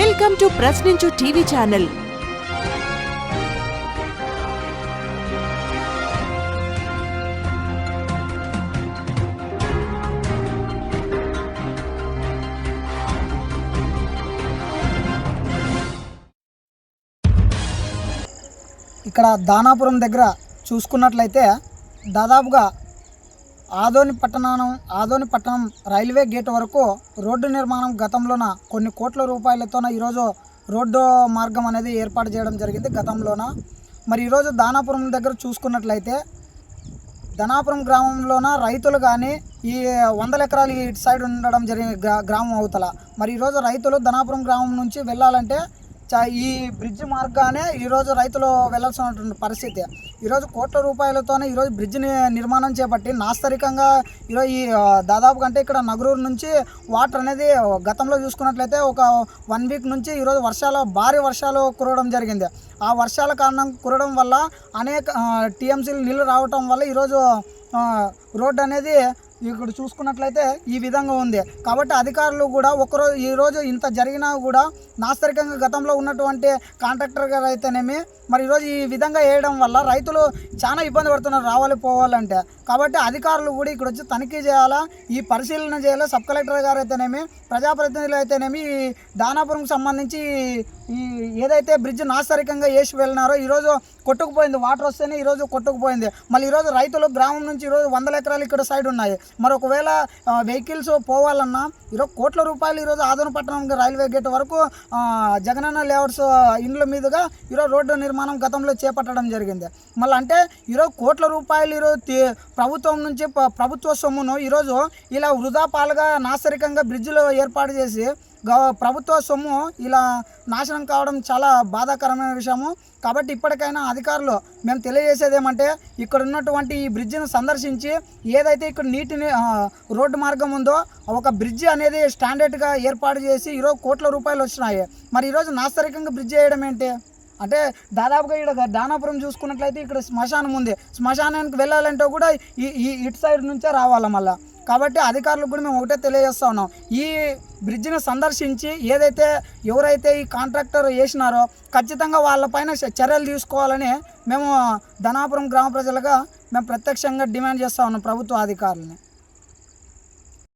Welcome to Prashninchu TV channel. ఇక్కడ దానాపురం దగ్గర చూసుకున్నట్లయితే దాదాపుగా ఆదోని పట్టణం ఆదోని పట్టణం రైల్వే గేట్ వరకు రోడ్డు నిర్మాణం గతంలోన కొన్ని కోట్ల రూపాయలతోన ఈరోజు రోడ్డు మార్గం అనేది ఏర్పాటు చేయడం జరిగింది గతంలోన. మరి ఈరోజు దానాపురం దగ్గర చూసుకున్నట్లయితే ధనాపురం గ్రామంలోన రైతులు కానీ ఈ వందల ఎకరాలు ఇటు సైడ్ ఉండడం జరిగిన గ్రామం అవతల. మరి ఈరోజు రైతులు ధనాపురం గ్రామం నుంచి వెళ్ళాలంటే ఈ బ్రిడ్జ్ మార్గానే ఈరోజు రైతులు వెళ్ళాల్సినటువంటి పరిస్థితి. ఈరోజు కోట్ల రూపాయలతోనే ఈరోజు బ్రిడ్జ్ని నిర్మాణం చేపట్టి నాస్తరికంగా ఈరోజు ఈ దాదాపు కంటే ఇక్కడ నగరూరు నుంచి వాటర్ అనేది గతంలో చూసుకున్నట్లయితే ఒక వన్ వీక్ నుంచి ఈరోజు వర్షాలు భారీ వర్షాలు కురవడం జరిగింది. ఆ వర్షాల కారణం కురవడం వల్ల అనేక టీఎంసీలు నీళ్ళు రావటం వల్ల ఈరోజు రోడ్డు అనేది ఇక్కడ చూసుకున్నట్లయితే ఈ విధంగా ఉంది. కాబట్టి అధికారులు కూడా ఒకరోజు ఈరోజు ఇంత జరిగినా కూడా నాస్తరికంగా గతంలో ఉన్నటువంటి కాంట్రాక్టర్ గారు అయితేనేమి మరి ఈరోజు ఈ విధంగా వేయడం వల్ల రైతులు చాలా ఇబ్బంది పడుతున్నారు రావాలి పోవాలంటే. కాబట్టి అధికారులు కూడా ఇక్కడ వచ్చి తనిఖీ చేయాలా ఈ పరిశీలన చేయాలా సబ్ కలెక్టర్ గారు అయితేనేమి ప్రజాప్రతినిధులు అయితేనేమి ఈ దానాపురంకి సంబంధించి ఈ ఏదైతే బ్రిడ్జ్ నాస్తరికంగా వేసి వెళ్ళినారో ఈరోజు కొట్టుకుపోయింది వాటర్ వస్తేనే ఈరోజు కొట్టుకుపోయింది. మళ్ళీ ఈరోజు రైతులు గ్రామం నుంచి ఈరోజు వందల ఎకరాలు ఇక్కడ సైడ్ ఉన్నాయి. మరి ఒకవేళ వెహికల్స్ పోవాలన్నా ఈరోజు కోట్ల రూపాయలు ఈరోజు ఆదోని రైల్వే గేట్ వరకు జగనన్న లేఅవుట్స్ ఇండ్ల మీదుగా ఈరోజు రోడ్డు నిర్మాణం గతంలో చేపట్టడం జరిగింది. మళ్ళీ అంటే ఈరోజు కోట్ల రూపాయలు ఈరోజు ప్రభుత్వం నుంచి ప- ప్రభుత్వ సొమ్మును ఈరోజు ఇలా వృధా పాలుగా నాసరికంగా బ్రిడ్జిలో ఏర్పాటు చేసి ప్రభుత్వ సొమ్ము ఇలా నాశనం కావడం చాలా బాధాకరమైన విషయము. కాబట్టి ఇప్పటికైనా అధికారులు మేము తెలియజేసేది ఏమంటే ఇక్కడ ఉన్నటువంటి ఈ బ్రిడ్జిని సందర్శించి ఏదైతే ఇక్కడ నీటిని రోడ్డు మార్గం ఉందో ఒక బ్రిడ్జి అనేది స్టాండర్డ్గా ఏర్పాటు చేసి ఈరోజు కోట్ల రూపాయలు వచ్చినాయి. మరి ఈరోజు నాస్తరికంగా బ్రిడ్జ్ చేయడం ఏంటి? అంటే దాదాపుగా ఇక్కడ దానాపురం చూసుకున్నట్లయితే ఇక్కడ శ్మశానం ఉంది. శ్మశానానికి వెళ్ళాలంటే కూడా ఈ ఈ ఇటు సైడ్ నుంచే రావాలి మళ్ళీ? కాబట్టి అధికారులకు కూడా మేము ఒకటే తెలియజేస్తా ఉన్నాం. ఈ బ్రిడ్జిని సందర్శించి ఏదైతే ఎవరైతే ఈ కాంట్రాక్టర్ వేసినారో ఖచ్చితంగా వాళ్ళపైన చర్యలు తీసుకోవాలని మేము ధనాపురం గ్రామ ప్రజలుగా మేము ప్రత్యక్షంగా డిమాండ్ చేస్తా ఉన్నాం ప్రభుత్వ అధికారులని.